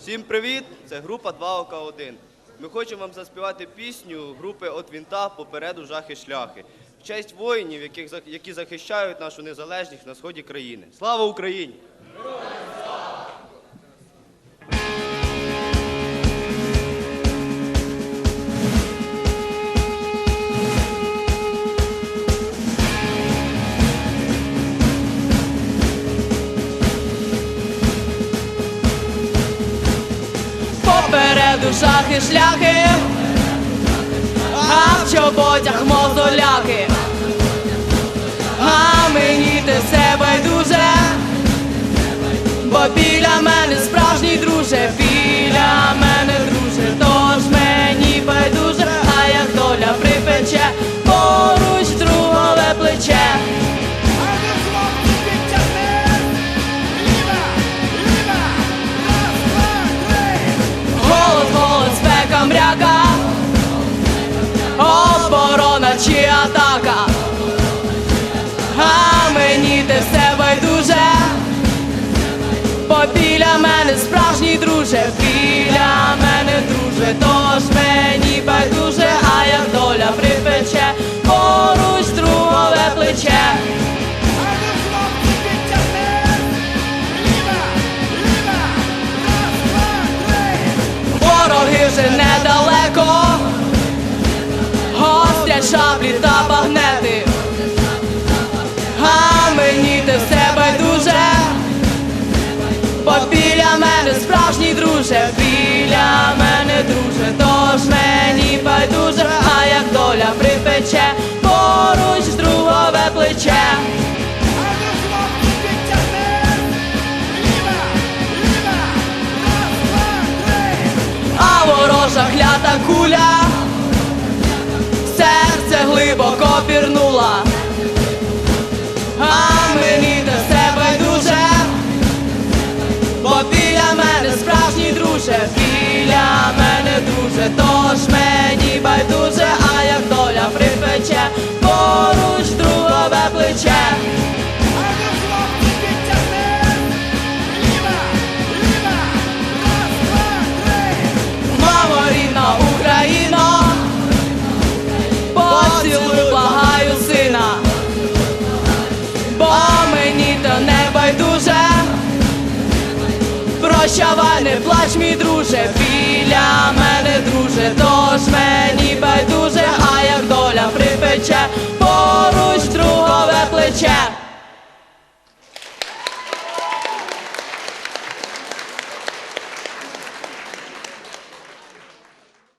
Всім привіт! Це група 2ОК1. Ми хочемо вам заспівати пісню групи «От вінта попереду жахи шляхи. В честь воїнів, яких, які захищають нашу незалежність на сході країни. Слава Україні! Попереду шахи шляхи, а в чоботях мозоляки, а мені те все байдуже, бо біля мене справжній мряка, оборона чи атака, а мені те все байдуже, бо біля мене справжній друже, біля мене друже, тож мені байдуже, а як доля припече, поруч другове плече. Вороги вже responsabilità глибоко то не байдуже. Прощавай, не плач, мій друже, біля мене, друже, тож мені байдуже, а як доля припече.